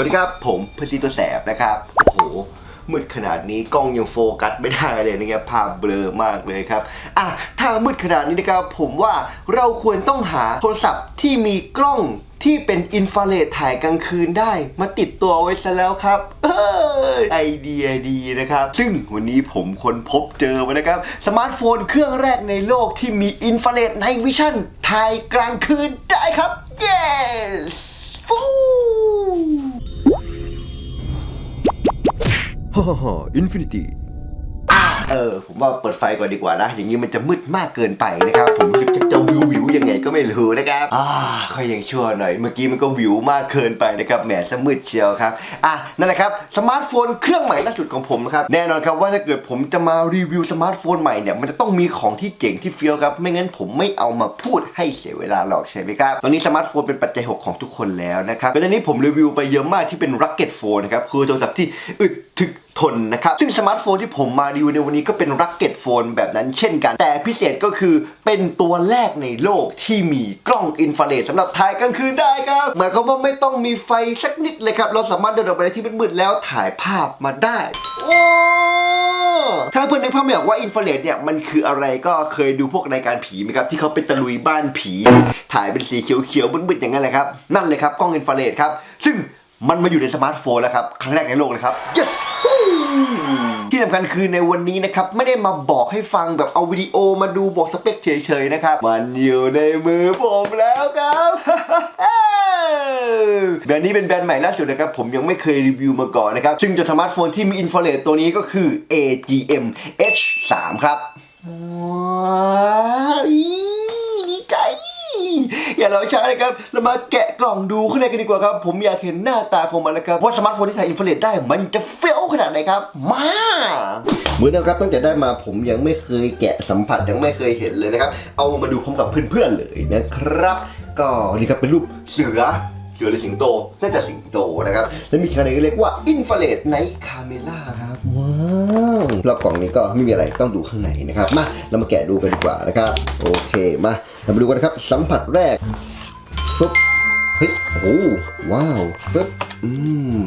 สวัสดีครับผมพซีตัวแสบนะครับ โอ้โหมืดขนาดนี้กล้องยังโฟกัสไม่ได้เลยนะครับภาพเบลอมากเลยครับอะถ้ามืดขนาดนี้นะครับผมว่าเราควรต้องหาโทรศัพท์ที่มีกล้องที่เป็นอินฟราเรดถ่ายกลางคืนได้ มาติดตัวไว้ซะแล้วครับเออไอเดียดีนะครับ ซึ่งวันนี้ผมค้นพบเจอมานะครับ สมาร์ทโฟนเครื่องแรกในโลกที่มีอินฟราเรดไนวิชั่นถ่ายกลางคืนได้ครับ yes ฟู ฮ่าฮ่าฮ่าอินฟินิตี้เออ ผมว่าเปิดไฟก่อนดีกว่านะ อย่างนี้มันจะมืดมากเกินไปนะครับ ผมจะจะวิววิวยังไงก็ไม่รู้นะครับ อ่าค่อยยังชั่วหน่อย เมื่อกี้มันก็วิวมากเกินไปนะครับ แหมซะมืดเชียวครับ อะ นั่นแหละครับ สมาร์ทโฟนเครื่องใหม่ล่าสุดของผมนะครับ แน่นอนครับว่าถ้าเกิดผมจะมารีวิวสมาร์ทโฟนใหม่เนี่ย มันจะต้องมีของที่เจ๋งที่เฟี้ยวครับ ไม่งั้นผมไม่เอามาพูดให้เสียเวลาหรอกใช่ไหมครับ ตอนนี้สมาร์ทโฟนเป็นปัจจัยหกของทุกคนแล้วนะครับแล้วตอนนี้ผมรีวิวไปเยอะมากที่เป็น Rocket Phone นะครับ คือโทรศัพท์ที่อึด ถึกทนนะครับ ซึ่งสมาร์ทโฟนที่ผมมารีวิวในวันนี้ก็เป็น Rocket Phone แบบนั้นเช่นกัน แต่พิเศษก็คือเป็นตัวแรกในโลกที่มีกล้องอินฟราเรดสำหรับถ่ายกลางคืนได้ครับ หมายความว่าไม่ต้องมีไฟสักนิดเลยครับ เราสามารถเดินออกไปในที่มืดๆแล้วถ่ายภาพมาได้ โอ้ถ้าเพื่อนนึกภาพไม่ออกว่าอินฟราเรดเนี่ยมันคืออะไรก็เคยดูพวกรายการผีไหมครับ ที่เขาไปตะลุยบ้านผี ถ่ายเป็นสีเขียวๆบึ้นๆอย่างนั้นแหละครับนั่นเลยครับกล้องอินฟราเรดครับซึ่งมันมาอยู่ในสมาร์ทโฟนแล้วครับครั้งแรกในโลกเลยครับ yes ที่สำคัญคือในวันนี้นะครับ ไม่ได้มาบอกให้ฟังแบบเอาวิดีโอมาดูบอกสเปคเฉยๆนะครับ มันอยู่ในมือผมแล้วครับแบรนด์นี้เป็นแบรนด์ใหม่ล่าสุดนะครับ ผมยังไม่เคยรีวิวมาก่อนนะครับ ซึ่งจะสมาร์ทโฟนที่มีอินฟราเรดตัวนี้ก็คือ AGM H3 ครับว้าว อย่ารอช้าเลยครับเรามาแกะกล่องดูข้างในกันดีกว่าครับ ผมอยากเห็นหน้าตาของมันแล้วครับว่าสมาร์ทโฟนที่ถ่ายอินฟราเรดได้มันจะเฟี้ยวขนาดไหนครับ มาเหมือนเดิมครับตั้งแต่ได้มาผมยังไม่เคยแกะสัมผัสยังไม่เคยเห็นเลยนะครับ เอามาดูพร้อมกับเพื่อนๆเลยนะครับ ก็นี่ครับเป็นรูปเสือ เสือหรือสิงโตน่าจะสิงโตนะครับ แล้วมีขนาดเล็กว่าอินฟราเรดไนท์คาเมล่าครับ ว้าวรอบกล่องนี้ก็ไม่มีอะไรต้องดูข้างในนะครับ มาเรามาแกะดูกันดีกว่านะครับ โอเคมาเรามาดูกันนะครับ สัมผัสแรกฟึบเฮ้ยโอ้ว้าวฟึบอืม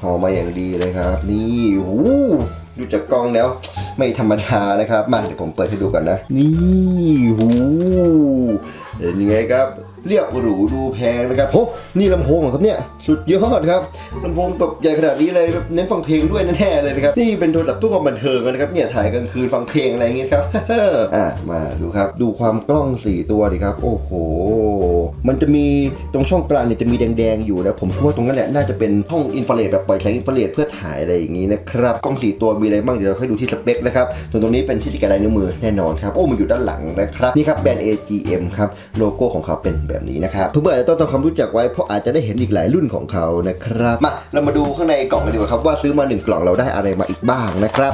ห่อมาอย่างดีเลยครับ นี่โอ้ดูจากกล้องแล้ว ไม่ธรรมดานะครับ มาเดี๋ยวผมเปิดให้ดูก่อนนะ นี่โอ้เห็นยังไงครับ เรียบหรูดูแพงนะครับโอ้นี่ลำโพงเหรอครับเนี่ยสุดยอดครับลำโพงแบบใหญ่ขนาดนี้เลยแบบเน้นฟังเพลงด้วยแน่ๆเลยนะครับนี่เป็นโทรศัพท์ตู้ความบันเทิงนะครับเนี่ยถ่ายกลางคืนฟังเพลงอะไรอย่างเงี้ยครับอะมาดูครับดูความกล้องสี่ตัวดิครับ โอ้โห มันจะมีตรงช่องกลางเนี่ยจะมีแดงๆอยู่นะผมคิดว่าตรงนั้นแหละน่าจะเป็นห้องอินฟราเรดแบบปล่อยแสงอินฟราเรดเพื่อถ่ายอะไรอย่างงี้นะครับกล้องสี่ตัวมีอะไรบ้างเดี๋ยวเราค่อยดูที่สเปคนะครับส่วนตรงนี้เป็นที่สแกนลายนิ้วมือแน่นอนครับโอ้มันอยู่ด้านหลังนะครับนี่ครับแบรนด์ AGM ครับโลโก้ของเขาเป็นแบบแบบนี้นะครับเพื่อนๆจะต้องทำความรู้จักไว้เพราะอาจจะได้เห็นอีกหลายรุ่นของเขานะครับมาเรามาดูข้างในกล่องกันดีกว่าครับว่าซื้อมาหนึ่งกล่องเราได้อะไรมาอีกบ้างนะครับ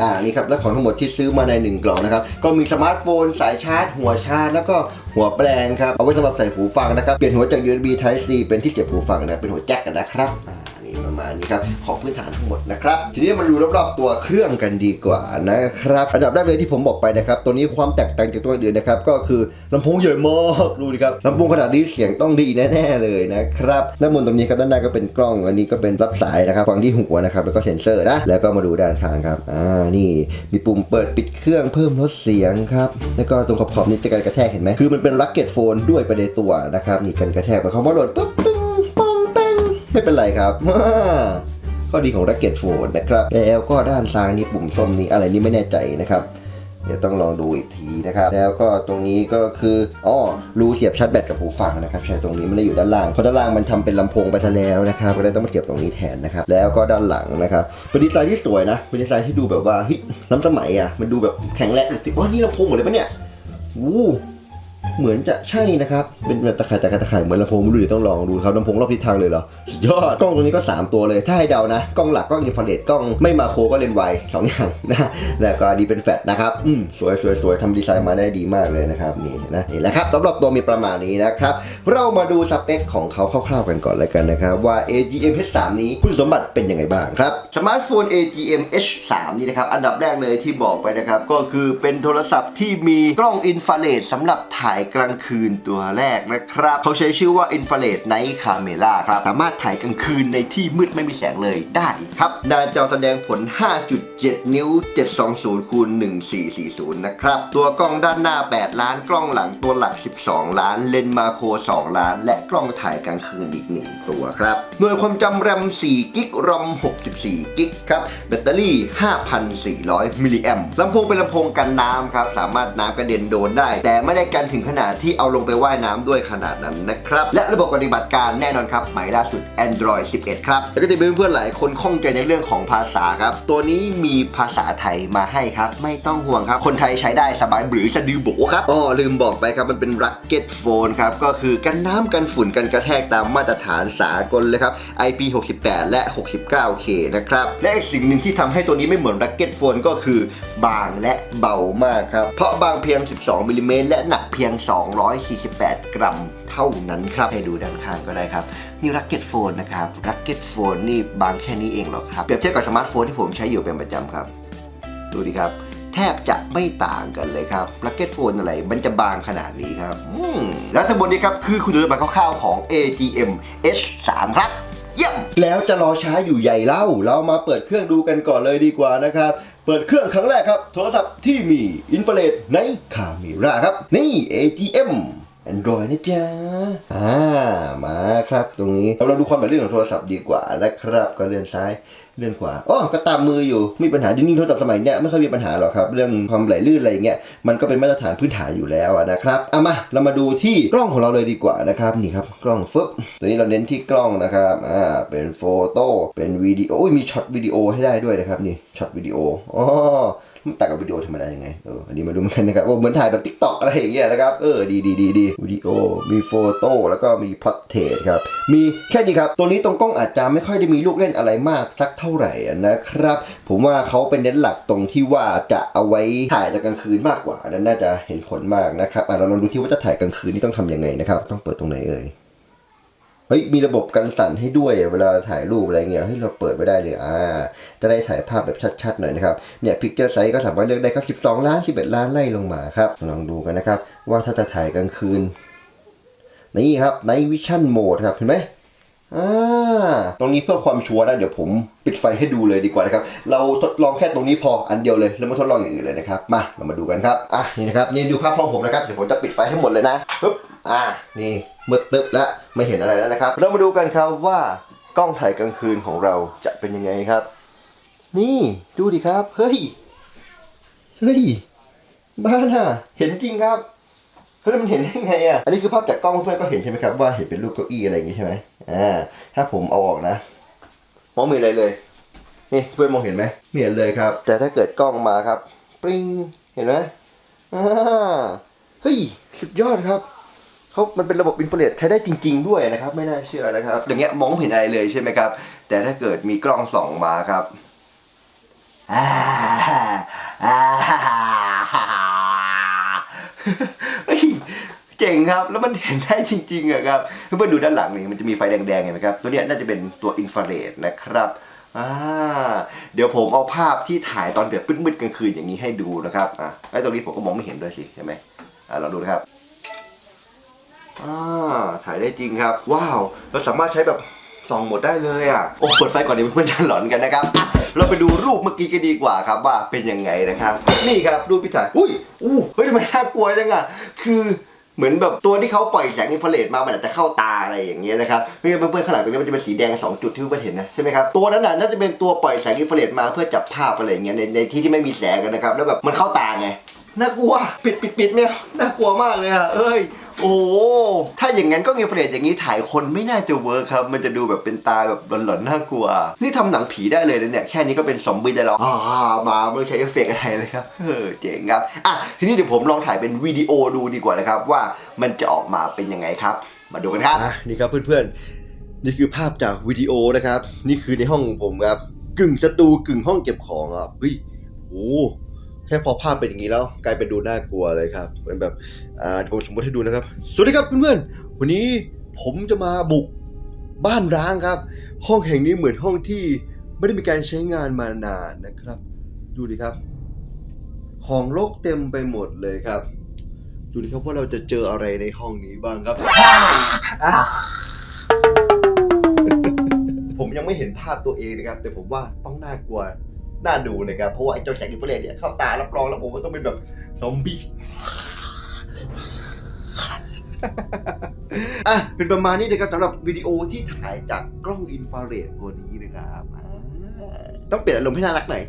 อ่านี่ครับและของทั้งหมดที่ซื้อมาในหนึ่งกล่องนะครับ ก็มีสมาร์ทโฟน สายชาร์จ หัวชาร์จ แล้วก็หัวแปลงครับ เอาไว้สำหรับใส่หูฟังนะครับ เปลี่ยนหัวจาก USB Type C เป็นที่เสียบหูฟังนะเป็นหัวแจ็คกันนะครับอ่า นี่ประมาณนี้ครับของพื้นฐานทั้งหมดนะครับทีนี้มาดูรอบๆตัวเครื่องกันดีกว่านะครับอันดับแรกเลยที่ผมบอกไปนะครับตัวนี้ความแตกต่างจากตัวอื่นนะครับก็คือลำโพงใหญ่มากดูดิครับลำโพงขนาดนี้เสียงต้องดีแน่ๆเลยนะครับด้านบนตรงนี้ครับด้านหน้าก็เป็นกล้องอันนี้ก็เป็นรับสายนะครับฟังที่หัวนะครับแล้วก็เซ็นเซอร์นะแล้วก็มาดูด้านข้างครับอ่านี่มีปุ่มเปิดปิดเครื่องเพิ่มลดเสียงครับแล้วก็ตรงขอบๆนี่จะกันกระแทกเห็นไหมคือมันเป็นลักเก็ตโฟนด้วยไปในตัวนะครับนี่กันกระแทกไปเขามาโหลดปุ๊บตึ้งป ไม่เป็นไรครับข้อดีของ Rocket Phone นะครับ แล้วก็ด้านซ้ายนี่ปุ่มส้มนี่อะไรนี่ไม่แน่ใจนะครับ เดี๋ยวต้องลองดูอีกทีนะครับ แล้วก็ตรงนี้ก็คืออ๋อรูเสียบชาร์จแบตกับหูฟังนะครับใช่ตรงนี้ไม่ได้อยู่ด้านล่างเพราะด้านล่างมันทำเป็นลำโพงไปซะแล้วนะครับก็เลยต้องมาเสียบตรงนี้แทนนะครับ แล้วก็ด้านหลังนะครับเป็นดีไซน์ที่สวยนะเป็นดีไซน์ที่ดูแบบว่าฮ้ยล้ำสมัยอะมันดูแบบแข็งแรงติว่านี่ลำโพงหมดเลยปะเนี่ยอู้ เหมือนจะใช่นะครับ เป็นแบบตะข่ายตะข่ายตะข่ายเหมือนลำโพงไม่รู้เดี๋ยวต้องลองดูครับลำโพงรอบทิศทางเลยเหรอ ยอด กล้องตัวนี้ก็ 3 ตัวเลย ถ้าให้เดานะ กล้องหลักกล้องอินฟราเรดกล้องไม่มาโคก็เลนไวสองอย่างนะ แล้วก็ดีเป็นแฟลชนะครับ อืมสวยสวยสวยทำดีไซน์มาได้ดีมากเลยนะครับนี่นะนี่แหละครับสำหรับตัวมีประมาณนี้นะครับ เรามาดูสเปคของเขาคร่าวๆกันก่อนเลยกันนะครับว่า AGM H3 นี้คุณสมบัติเป็นยังไงบ้างครับ สมาร์ทโฟน AGM H3 นี่นะครับอันดับแรกเลยที่บอกไปนะครับก็คือเป็นโทรศัพท์ที่มีกล้องอินฟราเรดสำหรับถ่ายายกลางคืนตัวแรกนะครับ เขาใช้ชื่อว่า Infrared Night Camera ครับ สามารถถ่ายกลางคืนในที่มืดไม่มีแสงเลยได้ครับ หน้าจอแสดงผล 5.7 นิ้ว 720คูณ1440 นะครับ ตัวกล้องด้านหน้า 8 ล้านกล้องหลังตัวหลัก 12 ล้าน เลนส์มาโคร 2 ล้าน และกล้องถ่ายกลางคืนอีก 1 ตัวครับ หน่วยความจำแรม 4 กิกรอม 64 กิกครับ แบตเตอรี่ 5,400 มิลลิแอมลำโพงเป็นลำโพงกันน้ำครับ สามารถน้ำกระเด็นโดนได้ แต่ไม่ได้กันถึงขนาดที่เอาลงไปว่ายน้ำด้วยขนาดนั้นนะครับ และระบบปฏิบัติการแน่นอนครับใหม่ล่าสุด Android 11 ครับ แล้วก็จะมีเพื่อนๆหลายคนข้องใจในเรื่องของภาษาครับ ตัวนี้มีภาษาไทยมาให้ครับ ไม่ต้องห่วงครับ คนไทยใช้ได้สบายหรือสะดือโบครับอ๋อลืมบอกไปครับ มันเป็น Rugged Phone ครับ ก็คือกันน้ำกันฝุ่นกันกระแทกตามมาตรฐานสากลเลยครับ IP68 และ 69K นะครับ และสิ่งหนึ่งที่ทำให้ตัวนี้ไม่เหมือน Rugged Phone ก็คือบางและเบามากครับ เพราะบางเพียง 12มิลลิเมตรและหนักเพียงยง 248 กรัมเท่านั้นครับ ให้ดูด้านข้างก็ได้ครับ นี่รักเก็ตโฟนนะครับ รักเก็ตโฟนนี่บางแค่นี้เองเหรอครับ เปรียบเทียบกับสมาร์ทโฟนที่ผมใช้อยู่เป็นประจำครับ ดูดิครับ แทบจะไม่ต่างกันเลยครับรักเก็ตโฟนอะไร มันจะบางขนาดนี้ครับและทั้งหมดนี้ครับคือคุณดูแบบคร่าวๆของ AGM H3 ครับเยี่ยมแล้วจะรอช้าอยู่ใหญ่เล่า เรามาเปิดเครื่องดูกันก่อนเลยดีกว่านะครับ เปิดเครื่องครั้งแรกครับ โทรศัพท์ที่มีอินฟราเรดในคาเมราครับ นี่ ATM Android นะจ๊ะ อ่า มาครับตรงนี้ เราเราดูความแบบลื่นของโทรศัพท์ดีกว่านะครับ ก็เลื่อนซ้าย เลื่อนขวาอ๋อก็ตามมืออยู่ไมมีปัญหาจริงๆโทรศัพท์สมัยเนี้ยไม่ค่อยมีปัญหาหรอกครับ เรื่องความไหลลื่นอะไรเงี้ยมันก็เป็นมาตรฐานพื้นฐานอยู่แล้วนะครับเอามาเรามาดูที่กล้องของเราเลยดีกว่านะครับนี่ครับกล้องฟึบตัวนี้เราเน้นที่กล้องนะครับอ่าเป็นโฟโต้เป็นวิดีโออุ้ยมีช็อตวิดีโอให้ได้ด้วยนะครับนี่ช็อตวิดีโออ๋อ ต่างกับวิดีโอธรรมดายังไง เออ อันนี้มาดูเหมือนกันนะครับว่าเหมือนถ่ายแบบทิกตอกอะไรอย่างเงี้ยนะครับ เออ ดีดีดีดีวิดีโอ มีโฟโต้ แล้วก็มีพอ r เทรตครับ มีแค่นี้ครับ ตัวนี้ตรงกล้องอาจจะไม่ค่อยได้มีลูกเล่นอะไรมากสักเท่าไหร่นะครับ ผมว่าเขาเป็นเน้นหลักตรงที่ว่าจะเอาไว้ถ่ายกกลางคืนมากกว่า นั้นน่าจะเห็นผลมากนะครับ อะเราลองดูที่ว่าจะถ่ายกลางคืนนี่ต้องทำยังไงนะครับ ต้องเปิดตรงไหนเอ่ย เฮ้ยมีระบบกันสั่นให้ด้วยเวลาถ่ายรูปอะไรเงี้ยเฮ้ยเราเปิดไว้ได้เลยอ่าจะได้ถ่ายภาพแบบชัดๆหน่อยนะครับเนี่ยพิกเจอร์ไซส์ก็สามารถเลือกได้ครับ 12 ล้าน 11 ล้านไล่ลงมาครับลองดูกันนะครับ ว่าถ้าจะถ่ายกลางคืน นี่ครับ Night Vision Mode ครับเห็นไหมอ่าตรงนี้เพื่อความชัวร์นะ เดี๋ยวผมปิดไฟให้ดูเลยดีกว่านะครับ เราทดลองแค่ตรงนี้พออันเดียวเลยแล้วมาทดลองอย่างอื่นเลยนะครับ มาเรามาดูกันครับ อะนี่นะครับนี่ดูภาพห้องผมนะครับเดี๋ยวผมจะปิดไฟให้หมดเลยนะปึ๊บ อ่านี่มืดตึ๊บแล้วไม่เห็นอะไรแล้วนะครับ เรามาดูกันครับว่ากล้องถ่ายกลางคืนของเราจะเป็นยังไงครับ นี่ดูดิครับ เฮ้ย เฮ้ย บ้าน่ะ เห็นจริงครับเฮ้ยแล้วมันเห็นได้ไงอะ อันนี้คือภาพจากกล้องเพื่อนก็เห็นใช่ไหมครับว่าเห็นเป็นรูปเก้าอี้อะไรอย่างงี้ใช่ไหมอ่า ถ้าผมเอาออกนะมองไม่เห็นอะไรเลย นี่เพื่อนมองเห็นไหมไม่เห็นเลยครับ แต่ถ้าเกิดกล้องมาครับ ปริ้ง เห็นไหมอ่า เฮ้ย สุดยอดครับ เขามันเป็นระบบอินฟราเรดใช้ได้จริง ๆ ด้วยนะครับ ไม่น่าเชื่อนะครับ อย่างเงี้ยมองไม่เห็นอะไรเลยใช่ไหมครับ แต่ถ้าเกิดมีกล้องส่องมาครับเฮ้ยเจ๋งครับ แล้วมันเห็นได้จริงๆอะครับเพื่อนๆดูด้านหลังนี่มันจะมีไฟแดงๆเห็นไหมครับ ตัวเนี้ยน่าจะเป็นตัวอินฟราเรดนะครับอ่าเดี๋ยวผมเอาภาพที่ถ่ายตอนแบบมืดๆกลางคืนอย่างนี้ให้ดูนะครับอะไอ้ตรงนี้ผมก็มองไม่เห็นด้วยสิใช่ไหมอ่าลองดูนะครับ อ่าถ่ายได้จริงครับ ว้าว เราสามารถใช้แบบส่องหมดได้เลยอะ โอ้เปิดไฟก่อนดีเพื่อนๆจะหลอนกันนะครับ เราไปดูรูปเมื่อกี้กันดีกว่าครับว่าเป็นยังไงนะครับ นี่ครับรูปพี่ถ่ายอุ้ยอู้เฮ้ยทำไมน่ากลัวจังอะ คือเหมือนแบบตัวที่เขาปล่อยแสงอินฟราเรดมา มันอาจจะเข้าตาอะไรอย่างเงี้ยนะครับเพื่อนเพื่อนๆข้างหลังตรงนี้มันจะเป็นสีแดงสองจุดที่เพื่อนเห็นนะใช่ไหมครับ ตัวนั้นน่ะน่าจะเป็นตัวปล่อยแสงอินฟราเรดมาเพื่อจับภาพอะไรอย่างเงี้ยในในที่ที่ไม่มีแสงกันนะครับ แล้วแบบมันเข้าตาไง น่ากลัว ปิดปิดปิดไม่เอาน่ากลัวมากเลยอะเอ้ย โอ้ถ้าอย่างนั้นก็อินฟราเรดอย่างนี้ถ่ายคนไม่น่าจะเวิร์คครับ มันจะดูแบบเป็นตาแบบหลอนๆน่ากลัว นี่ทำหนังผีได้เลยนะเนี่ย แค่นี้ก็เป็นซอมบี้ได้แล้วอ่ามาไม่ต้องใช้เอฟเฟกอะไรเลยครับ เออเจ๋งครับ อะ ทีนี้เดี๋ยวผมลองถ่ายเป็นวิดีโอดูดีกว่านะครับ ว่ามันจะออกมาเป็นยังไงครับ มาดูกันครับนี่ครับเพื่อนๆ นี่คือภาพจากวิดีโอนะครับ นี่คือในห้องของผมครับ กึ่งสตูกึ่งห้องเก็บของอะเฮ้ยโอ้ แค่พอภาพเป็นอย่างนี้แล้วกลายเป็นดูน่ากลัวเลยครับเหมือนแบบอ่าผมสมมติให้ดูนะครับ สวัสดีครับเพื่อนๆวันนี้ผมจะมาบุกบ้านร้างครับ ห้องแห่งนี้เหมือนห้องที่ไม่ได้มีการใช้งานมานานนะครับ ดูดิครับ ของรกเต็มไปหมดเลยครับ ดูดิครับว่าเราจะเจออะไรในห้องนี้บ้างครับ ผมยังไม่เห็นภาพตัวเองนะครับ แต่ผมว่าต้องน่ากลัว น่าดูนะครับเพราะว่าไอ้เจ้าแสงอินฟราเรดเนี่ยเข้าตารับรองแล้วผมว่าต้องเป็นแบบซอมบี้อะเป็นประมาณนี้นะครับสำหรับวิดีโอที่ถ่ายจากกล้องอินฟราเรดตัวนี้นะครับต้องเปลี่ยนอารมณ์ให้น่ารักหน่อย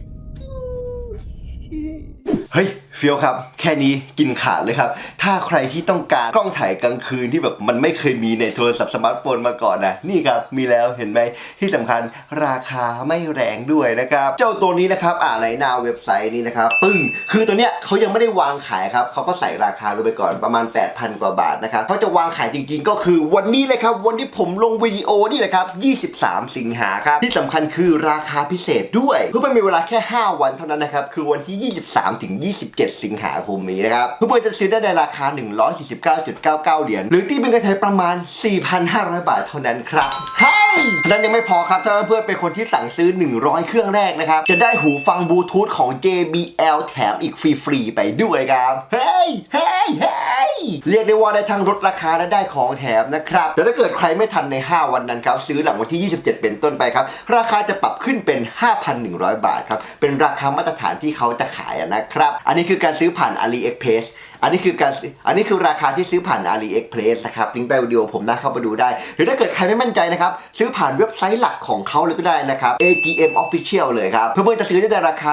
เฮ้ยเฟียวครับ แค่นี้กินขาดเลยครับ ถ้าใครที่ต้องการกล้องถ่ายกลางคืนที่แบบมันไม่เคยมีในโทรศัพท์สมาร์ทโฟนมาก่อนนะนี่ครับมีแล้วเห็นไหมที่สำคัญราคาไม่แรงด้วยนะครับ เจ้าตัวนี้นะครับอ่าในหน้าเว็บไซต์นี้นะครับปึ้งคือตัวเนี้ยเขายังไม่ได้วางขายครับเขาก็ใส่ราคาลงไปก่อนประมาณ 8,000 กว่าบาทนะครับเขาจะวางขายจริงๆ ก็คือวันนี้เลยครับวันที่ผมลงวิดีโอนี่แหละครับ 23 สิงหาครับที่สำคัญคือราคาพิเศษด้วยเพื่อมันมีเวลาแค่ 5 วันเท่านั้นนะครับคือวันที่ 23ถึง27 สิงหาคมนี้นะครับเพื่อนๆจะซื้อได้ในราคา 149.99 เหรียญหรือที่เป็นเงินไทยประมาณ 4,500 บาทเท่านั้นครับเฮ้ยนั้นยังไม่พอครับถ้าเพื่อนๆเป็นคนที่สั่งซื้อ 100 เครื่องแรกนะครับจะได้หูฟังบลูทูธของ JBL แถมอีกฟรีๆไปด้วยครับเฮ้ยเฮ้ยเฮ้ยเรียกได้ว่าได้ทั้งลดราคาและได้ของแถมนะครับแต่ถ้าเกิดใครไม่ทันใน 5 วันนั้นครับซื้อหลังวันที่ 27 เป็นต้นไปครับ ราคาจะปรับขึ้นเป็น 5,100 บาทครับเป็นราคามาตรฐานที่เขาจะขายนะครับอันนี้คือการซื้อผ่าน AliExpress อันนี้คือการอันนี้คือราคาที่ซื้อผ่าน AliExpress นะครับลิงก์ใต้วิดีโอผมนะเข้าไปดูได้ หรือถ้าเกิดใครไม่มั่นใจนะครับ ซื้อผ่านเว็บไซต์หลักของเขาเลยก็ได้นะครับ AGM Official เลยครับ เพื่อนๆจะซื้อได้ในราคา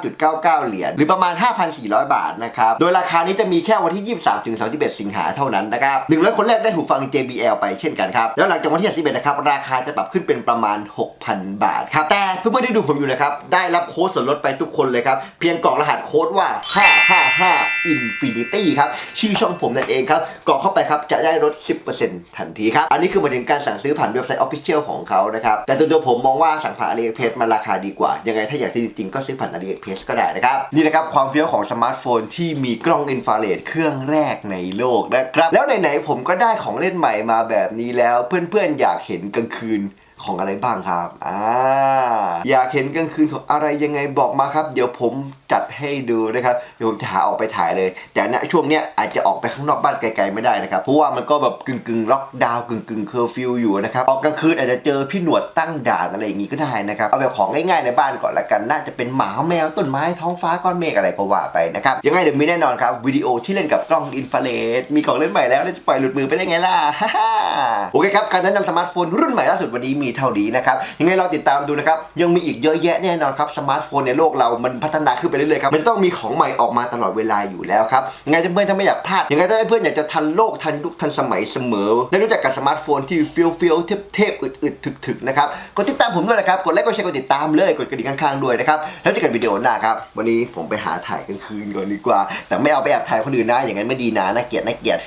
179.99 เหรียญหรือประมาณ 5,400 บาทนะครับโดยราคานี้จะมีแค่วันที่ 23ถึง31 สิงหาเท่านั้นนะครับ100 คนแรกได้หูฟัง JBL ไปเช่นกันครับแล้วหลังจากวันที่31นะครับราคาจะปรับขึ้นเป็นประมาณ 6,000 บาทครับแต่เพื่อนๆที่ดูผมอยู่นะครับได้รับโค้ดส่วนลดไปทุกคนเลยครับเพียงกรอกรหัสโค้ดว่า555 Infinity ครับ ชื่อช่องผมนั่นเองครับกรอกเข้าไปครับ จะได้ลด 10%ทันทีครับ อันนี้คือหมายถึงการสั่งซื้อผ่านเว็บไซต์ Official ของเขานะครับ แต่ส่วนตัวผมมองว่าสั่งผ่าน AliExpress มันราคาดีกว่า ยังไงถ้าอยากที่จริงๆ ก็ซื้อผ่าน AliExpress ก็ได้นะครับ นี่นะครับ ความเฟี้ยวของสมาร์ทโฟนที่มีกล้องอินฟราเรดเครื่องแรกในโลกนะครับแล้วไหนๆผมก็ได้ของเล่นใหม่มาแบบนี้แล้ว เพื่อนๆอยากเห็นกลางคืนของอะไรบ้างครับ อ่า อยากเห็นกลางคืนของอะไรยังไงบอกมาครับ เดี๋ยวผม จัดให้ดูนะครับเดี๋ยวผมจะหาออกไปถ่ายเลย แต่ณช่วงเนี้ยอาจจะออกไปข้างนอกบ้านไกลๆไม่ได้นะครับเพราะว่ามันก็แบบกึ่งกึ่งล็อกดาวน์กึ่งกึ่งเคอร์ฟิวอยู่นะครับออกกลางคืนอาจจะเจอพี่หนวดตั้งด่านอะไรอย่างงี้ก็ได้นะครับเอาแบบของง่ายๆในบ้านก่อนละกันน่าจะเป็นหมาแมวต้นไม้ท้องฟ้าก้อนเมฆอะไรก็ว่าไปนะครับยังไงเดี๋ยวมีแน่นอนครับวิดีโอที่เล่นกับกล้องอินฟราเรดมีของเล่นใหม่แล้วจะปล่อยหลุดมือไปได้ไงล่ะโอเคครับการแนะนำสมาร์ทโฟนรุ่นใหม่ล่าสุดวันนี้มีเท่านี้นะครับยังไงเราติดตามดูนะครับยังมีอีกเยอะแยะแน่นอนครับสมาร์ทโฟนในโลกเรามันพัฒนาขึ้นไปรื่อยๆครับมันต้องมีของใหม่ออกมาตลอดเวลาอยู่แล้วครับยังไงเพื่อนถ้าไม่อยากพลาดยังไงถ้าเพื่อนอยากจะทันโลกทันยุคทันสมัยเสมอ ได้รู้จักกับสมาร์ทโฟนที่เฟี้ยวเฟี้ยวเทพๆอึดๆถึกๆนะครับกดติดตามผมด้วยนะครับกดไลค์กดแชร์กดติดตามเลยกดกระดิ่งข้างๆด้วยนะครับแล้วเจอกันวิดีโอหน้าครับวันนี้ผมไปหาถ่ายกลางคืนก่อนดีกว่า แต่ไม่เอาไปแอบถ่ายคนอื่นนะอย่างนั้นไม่ดีนะน่าเกลียดน่าเกลียด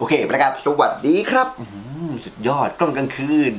โอเคไปแล้วครับสวัสดีครับสุดยอดกล้องกลางคืน